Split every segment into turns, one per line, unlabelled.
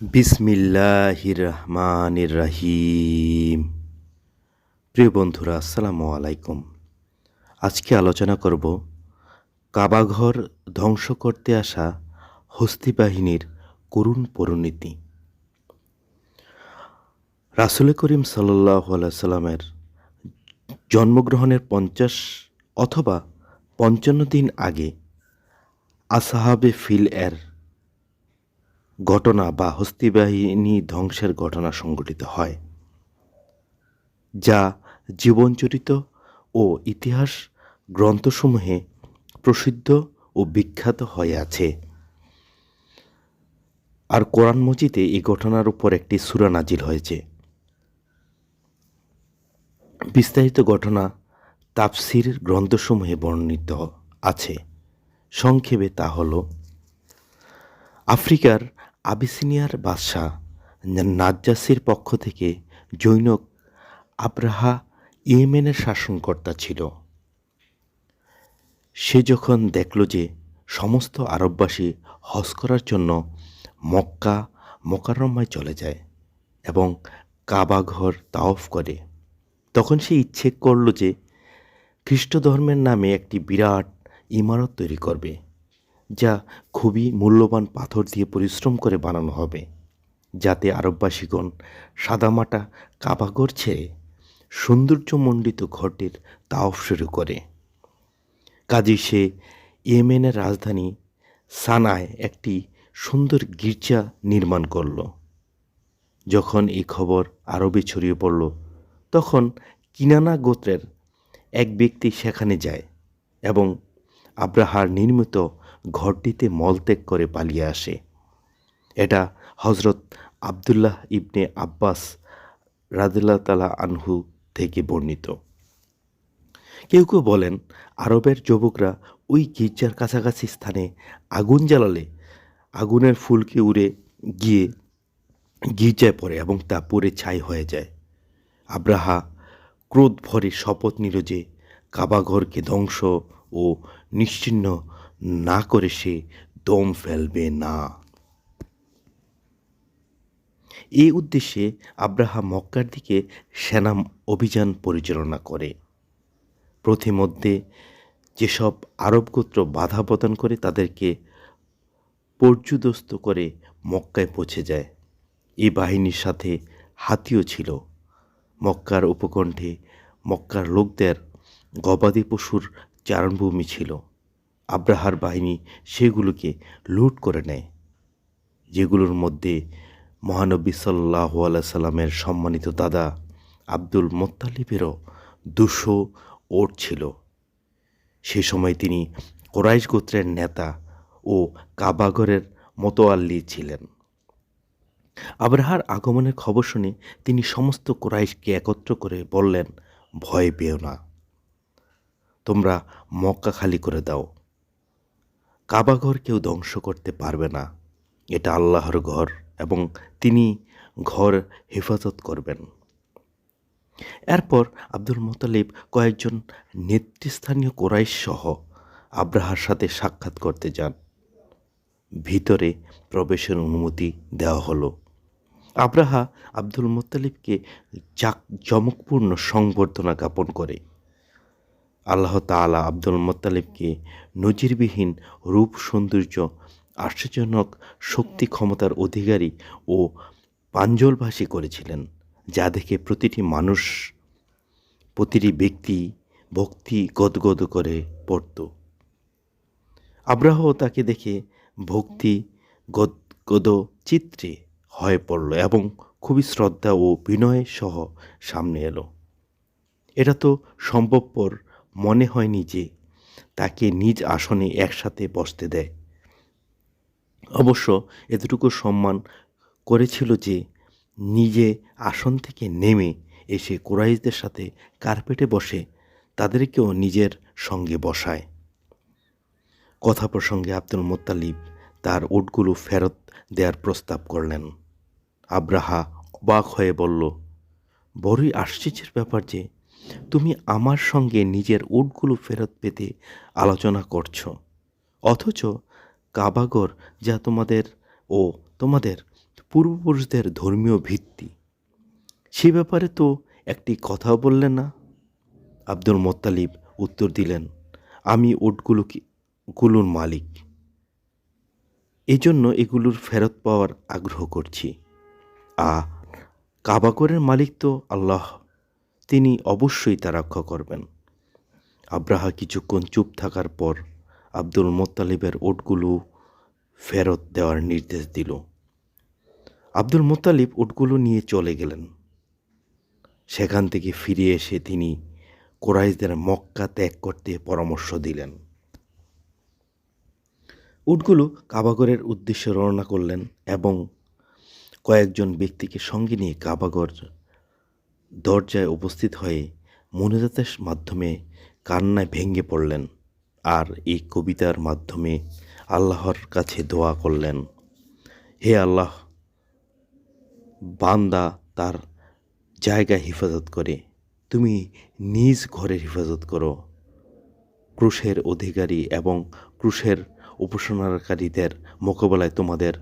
বিসমিল্লাহির রহমানির রাহিম প্রিয় বন্ধুরা, আসসালামু আলাইকুম। আজকে আলোচনা করব কাবাঘর ধ্বংস করতে আসা হস্তি বাহিনীর করুণ পরিণতি। রাসুল করিম সাল্লাহ সাল্লামের জন্মগ্রহণের পঞ্চাশ অথবা পঞ্চান্ন দিন আগে আসাহাবে ফিল এর ঘটনা বা হস্তিবাহিনী ধ্বংসের ঘটনা সংঘটিত হয়, যা জীবনচরিত ও ইতিহাস গ্রন্থসমূহে প্রসিদ্ধ ও বিখ্যাত হয়ে আছে। আর কোরআন মজিদে এই ঘটনার উপর একটি সুরা নাজিল হয়েছে। বিস্তারিত ঘটনা তাফসির গ্রন্থসমূহে বর্ণিত আছে। সংক্ষেপে তা হল, আফ্রিকার আবিসিনিয়ার বাদশাহ নাজ্জাসির পক্ষ থেকে জৈনক আব্রাহা ইয়েমেনের শাসনকর্তা ছিল। সে যখন দেখল যে সমস্ত আরববাসী হজ করার জন্য মক্কা, মোকাররমায় চলে যায় এবং কাবাঘর তাওফ করে, তখন সে ইচ্ছে করল যে খ্রিস্ট ধর্মের নামে একটি বিরাট ইমারত তৈরি করবে। যা খুবই মূল্যবান পাথর দিয়ে পরিশ্রম করে বানানো হবে, যাতে আরববাসীগণ সাদামাটা কাবাগর ছেড়ে সৌন্দর্যমণ্ডিত ঘরটির তাওফ শুরু করে। কাজী সে ইয়েমেনের রাজধানী সানায় একটি সুন্দর গির্জা নির্মাণ করল। যখন এই খবর আরবে ছড়িয়ে পড়ল, তখন কিনানা গোত্রের এক ব্যক্তি সেখানে যায় এবং আব্রাহার নির্মিত ঘরটিতে মলত্যাগ করে পালিয়ে আসে। এটা হজরত আবদুল্লাহ ইবনে আব্বাস রাদিল্লাহ তালা আনহু থেকে বর্ণিত। কেউ কেউ বলেন, আরবের যুবকরা ওই গির্জার কাছাকাছি স্থানে আগুন জ্বালালে, আগুনের ফুলকে উড়ে গিয়ে গির্জায় পড়ে এবং তা পড়ে ছাই হয়ে যায়। আব্রাহা ক্রোধ ভরে শপথ নিল যে কাবাঘরকে ধ্বংস ও নিশ্চিহ্ন না করে সে দম ফেলবে না। এই উদ্দেশ্যে আব্রাহা মক্কার দিকে সেনা অভিযান পরিচালনা করে। প্রতিমধ্যে যেসব আরব গোত্র বাধা প্রদান করে তাদেরকে পর্যুদস্ত করে মক্কায় পৌঁছে যায়। এই বাহিনীর সাথে হাতিও ছিল। মক্কার উপকণ্ঠে মক্কার লোকদের গবাদি পশুর চারণভূমি ছিল। আব্রাহার বাহিনী সেগুলোকে লুট করে নেয়, যেগুলোর মধ্যে মহানবী সাল্লাহ সাল্লামের সম্মানিত দাদা আব্দুল মোত্তালিবেরও দুশো ওট ছিল। সে সময় তিনি কোরাইশ গোত্রের নেতা ও কাবাগরের মোতোয়াল্লি ছিলেন। আব্রাহার আগমনের খবর শুনে তিনি সমস্ত কোরাইশকে একত্র করে বললেন, ভয় পেও না, তোমরা মক্কা খালি করে দাও। কাবাঘর কেউ ধ্বংস করতে পারবে না। এটা আল্লাহর ঘর এবং তিনি ঘর হেফাজত করবেন। এরপর আব্দুল মোতালিব কয়েকজন নেতৃস্থানীয় কোরাইশ সহ আব্রাহার সাথে সাক্ষাৎ করতে যান। ভিতরে প্রবেশের অনুমতি দেওয়া হলো। আব্রাহা আব্দুল মোত্তালিবকে জাক জমকপূর্ণ সংবর্ধনা জ্ঞাপন করে। আল্লাহ তালা আব্দুল মোত্তালিবকে নজিরবিহীন রূপ, সৌন্দর্য, আশ্চর্যজনক শক্তি, ক্ষমতার অধিকারী ও পাঞ্জলভাষী করেছিলেন, যা দেখে প্রতিটি মানুষ, প্রতিটি ব্যক্তি ভক্তি গদগদ করে পড়ত। আব্রাহ তাকে দেখে ভক্তি গদগদ চিত্রে হয়ে পড়ল এবং খুবই শ্রদ্ধা ও বিনয় সহ সামনে এলো। এটা তো সম্ভবপর মনে হয়নি যে তাকে নিজ আসনে একসাথে বসতে দেয়। অবশ্য এতটুকু সম্মান করেছিল যে নিজে আসন থেকে নেমে এসে কোরাইশদের সাথে কার্পেটে বসে তাদেরকেও নিজের সঙ্গে বসায়। কথা প্রসঙ্গে আব্দুল মোত্তালিব তার উটগুলো ফেরত দেওয়ার প্রস্তাব করলেন। আব্রাহা অবাক হয়ে বলল, বড়ই আশ্চর্যের ব্যাপার যে তুমি আমার সঙ্গে নিজের উটগুলো ফেরত পেতে আলোচনা করছ। অথচ কাবাগর যা তোমাদের ও তোমাদের পূর্বপুরুষদের ধর্মীয় ভিত্তি। সে ব্যাপারে তো একটি কথাও বললেন না। আব্দুল মোত্তালিব উত্তর দিলেন, আমি ওটগুলো গুলোর মালিক। এজন্য এগুলোর ফেরত পাওয়ার আগ্রহ করছি। আ, কাবাগরের মালিক তো আল্লাহ। তিনি অবশ্যই তা রক্ষা করবেন। আব্রাহা কিছুক্ষণ চুপ থাকার পর আব্দুল মোত্তালিবের ওটগুলো ফেরত দেওয়ার নির্দেশ দিল। আব্দুল মোত্তালিব ওটগুলো নিয়ে চলে গেলেন। সেখান থেকে ফিরে এসে তিনি কোরাইশদের মক্কা ত্যাগ করতে পরামর্শ দিলেন। উটগুলো কাবাগরের উদ্দেশ্যে রওনা করলেন এবং কয়েকজন ব্যক্তিকে সঙ্গে নিয়ে কাবাগর দরজায় উপস্থিত হয়ে মনোজাতের মাধ্যমে কান্নায় ভেঙে পড়লেন আর এই কবিতার মাধ্যমে আল্লাহর কাছে দোয়া করলেন। হে আল্লাহ, বান্দা তার জায়গা হেফাজত করে। তুমি নিজ ঘরের হেফাজত করো। ক্রুশের অধিকারী এবং ক্রুশের উপাসনাকারীদের মোকাবেলায় তোমাদের,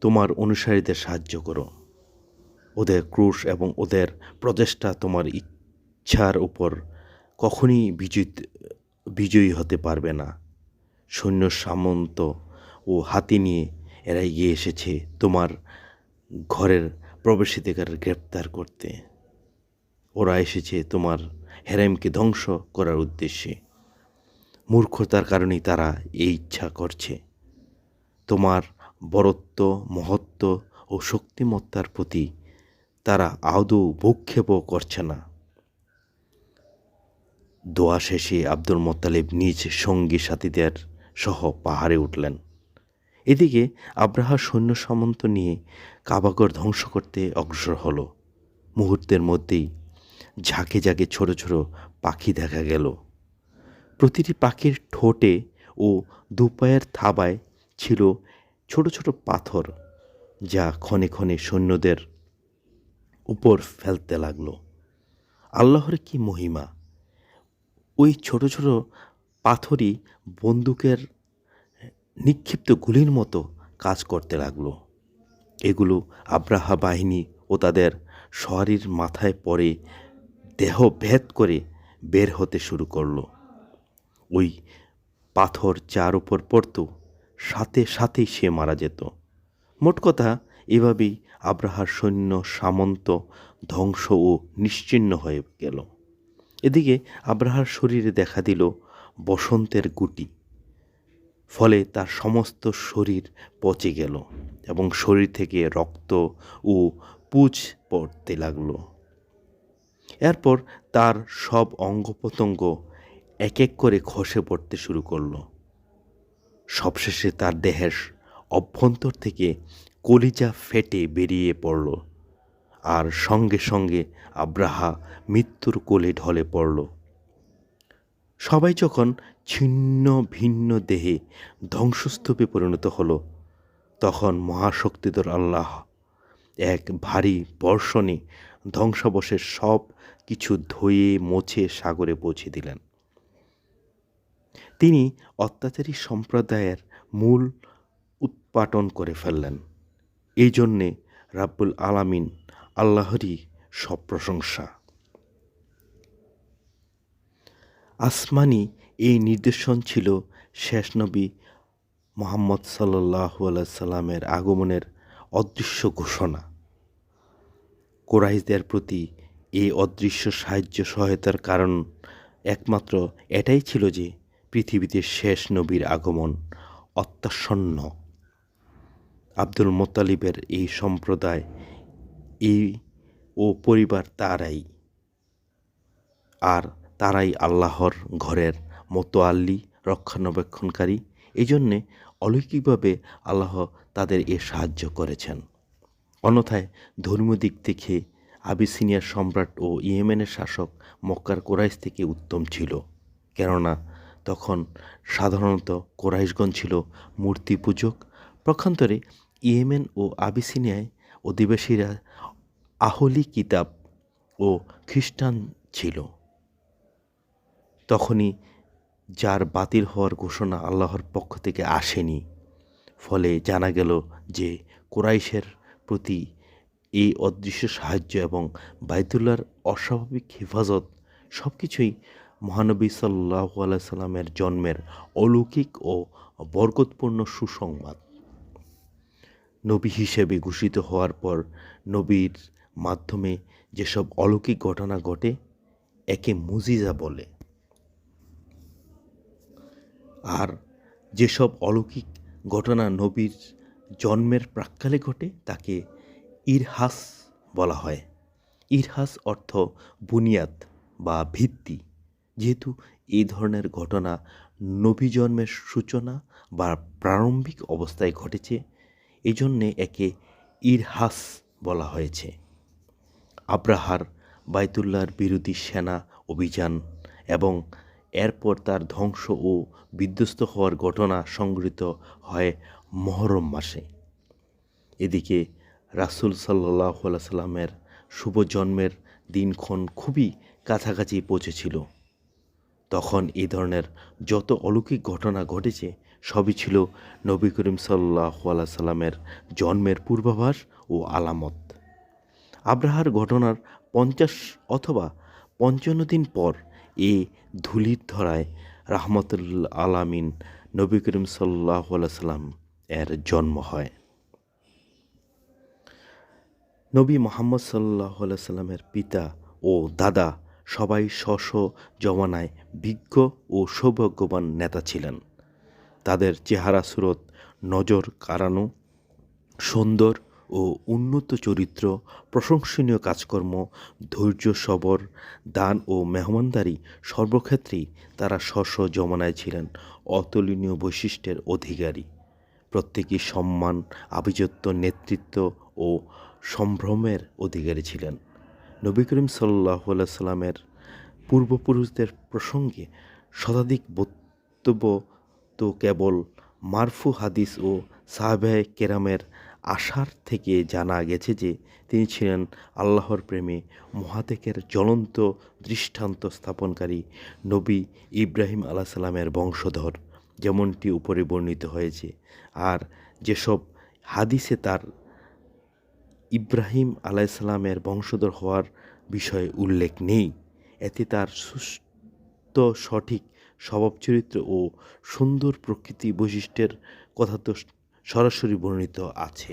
তোমার অনুসারীদের সাহায্য করো। ওদের ক্রুশ এবং ওদের প্রচেষ্টা তোমার ইচ্ছার উপর কখনই বিজয়ী বিজয়ী হতে পারবে না। সৈন্য সামন্ত ও হাতি নিয়ে এরা এগিয়ে এসেছে তোমার ঘরের প্রবেশাধিকার গ্রেপ্তার করতে। ওরা এসেছে তোমার হেরামকে ধ্বংস করার উদ্দেশ্যে। মূর্খতার কারণেই তারা এই ইচ্ছা করছে। তোমার বরত্ব, মহত্ব ও শক্তিমত্তার প্রতি তারা আদৌ ভূক্ষেপও করছে না। দোয়া শেষে আব্দুল মোত্তালিব নিজ সঙ্গী সাথীদের সহ পাহাড়ে উঠলেন। এদিকে আব্রাহা সৈন্য সামন্ত নিয়ে কাবাগর ধ্বংস করতে অগ্রসর হলো। মুহূর্তের মধ্যেই ঝাঁকে ঝাঁকে ছোট ছোট পাখি দেখা গেল। প্রতিটি পাখির ঠোঁটে ও দুপায়ের থাবায় ছিল ছোট ছোট পাথর, যা ক্ষণে ক্ষণে সৈন্যদের উপর ফেলতে লাগল। আল্লাহর কি মহিমা? ওই ছোট ছোট পাথরই বন্দুকের নিক্ষিপ্ত গুলির মতো কাজ করতে লাগল। এগুলো আব্রাহা বাহিনী ও তাদের শহরের মাথায় পড়ে দেহ ভেদ করে বের হতে শুরু করল। ওই পাথর যার উপর পড়তো, সাথে সাথেই সে মারা যেত। মোট কথা এভাবেই আব্রাহার সৈন্য সামন্ত ধ্বংস ও নিশ্চিন্ন হয়ে গেল। এদিকে আব্রাহার শরীরে দেখা দিল বসন্তের গুটি। ফলে তার সমস্ত শরীর পচে গেল এবং শরীর থেকে রক্ত ও পুজ পড়তে লাগল। এরপর তার সব অঙ্গ প্রত্যঙ্গ এক এক করে খসে পড়তে শুরু করল। সবশেষে তার দেহের অভ্যন্তর থেকে কলিজা ফেটে বেরিয়ে পড়ল। আর সঙ্গে সঙ্গে আব্রাহা মৃত্যুর কোলে ঢলে পড়ল। সবাই যখন ছিন্ন ভিন্ন দেহে ধ্বংসস্তূপে পরিণত হল, তখন মহাশক্তিধর আল্লাহ এক ভারী বর্ষণে ধ্বংসাবশেষ সব কিছু ধুয়ে মোছে সাগরে পৌঁছে দিলেন। তিনি অত্যাচারী সম্প্রদায়ের মূল উৎপাটন করে ফেললেন। এই জন্যে রাব্বুল আলামিন আল্লাহরই সব প্রশংসা। আসমানি এই নির্দেশন ছিল শেষ নবী মোহাম্মদ সাল্লাহু সাল্লামের আগমনের অদৃশ্য ঘোষণা। কোরাইশদের প্রতি এই অদৃশ্য সাহায্য সহায়তার কারণ একমাত্র এটাই ছিল যে পৃথিবীতে শেষ নবীর আগমন অত্যাসন্ন আব্দুল মোত্তালিবের এই সম্প্রদায়, এই ও পরিবার তারাই। আর তারাই আল্লাহর ঘরের মোতোয়াল্লি, রক্ষণাবেক্ষণকারী। এই জন্যে অলৌকিকভাবে আল্লাহ তাদের এ সাহায্য করেছেন। অন্যথায় ধর্মীয় দিক থেকে আবিসিনিয়ার সম্রাট ও ইয়েমেনের শাসক মক্কার কোরাইশ থেকে উত্তম ছিল। কেননা তখন সাধারণত কোরাইশগঞ্জ ছিল মূর্তি পূজক পক্ষান্তরে ইয়েমেন ও আবিসিনিয়ায় অধিবাসীরা আহলি কিতাব ও খ্রিস্টান ছিল। তখনই যার বাতিল হওয়ার ঘোষণা আল্লাহর পক্ষ থেকে আসেনি। ফলে জানা গেল যে কোরাইশের প্রতি এই অদৃশ্য সাহায্য এবং বাইতুল্লার অস্বাভাবিক হেফাজত সব কিছুই মহানবী সাল্লাহ সাল্লামের জন্মের অলৌকিক ও বরকতপূর্ণ সুসংবাদ। নবী হিসেবে ঘোষিত হওয়ার পর নবীর মাধ্যমে যেসব অলৌকিক ঘটনা ঘটে, একে মুজিজা বলে। আর যেসব অলৌকিক ঘটনা নবীর জন্মের প্রাক্কালে ঘটে, তাকে ইরহাস বলা হয়। ইরহাস অর্থ বুনিয়াদ বা ভিত্তি। যেহেতু এই ধরনের ঘটনা নবী জন্মের সূচনা বা প্রারম্ভিক অবস্থায় ঘটেছে এই জন্যে একে ইরহাস বলা হয়েছে। আব্রাহার বাইতুল্লাহর বিরোধী সেনা অভিযান এবং এরপর তার ধ্বংস ও বিধ্বস্ত হওয়ার ঘটনা সংগৃহীত হয় মহরম মাসে। এদিকে রাসুল সাল্লাহ সাল্লামের শুভ জন্মের দিনক্ষণ খুবই কাছাকাছি পৌঁছেছিল। তখন এই ধরনের যত অলৌকিক ঘটনা ঘটেছে সবই ছিল নবী করিম সাল্লাহ আল্লাহ সাল্লামের জন্মের পূর্বাভাস ও আলামত। আব্রাহার ঘটনার পঞ্চাশ অথবা পঞ্চান্ন দিন পর এ ধুলির ধরায় রাহমতুল আলামিন নবী করিম সাল্লাহ সাল্লাম এর জন্ম হয়। নবী মোহাম্মদ সাল্লাহ সাল্লামের পিতা ও দাদা সবাই স্ব জমানায় বিজ্ঞ ও সৌভাগ্যবান নেতা ছিলেন। তাদের চেহারা, সুরত, নজর কাড়ানো, সুন্দর ও উন্নত চরিত্র, প্রশংসনীয় কাজকর্ম, ধৈর্য, সবর, দান ও মেহমানদারি সর্বক্ষেত্রেই তারা স্ব জমানায় ছিলেন অতুলনীয় বৈশিষ্ট্যের অধিকারী। প্রত্যেকেই সম্মান, আভিজাত্য, নেতৃত্ব ও সম্ভ্রমের অধিকারী ছিলেন। নবী করিম সাল্লাহ সাল্লামের পূর্বপুরুষদের প্রসঙ্গে শতাধিক বক্তব্য তো কেবল মারফু হাদিস ও সাহাবায় কেরামের আশার থেকে জানা গেছে যে তিনি ছিলেন আল্লাহর প্রেমে মহাতেকের জ্বলন্ত দৃষ্টান্ত স্থাপনকারী নবী ইব্রাহিম আলাহ সাল্লামের বংশধর। যেমনটি উপরে বর্ণিত হয়েছে। আর যেসব হাদিসে তার ইব্রাহিম আলাইসাল্লামের বংশধর হওয়ার বিষয়ে উল্লেখ নেই, এতে তার সুস্থ সঠিক স্বভাব চরিত্র ও সুন্দর প্রকৃতি বৈশিষ্ট্যের কথা তো সরাসরি বর্ণিত আছে।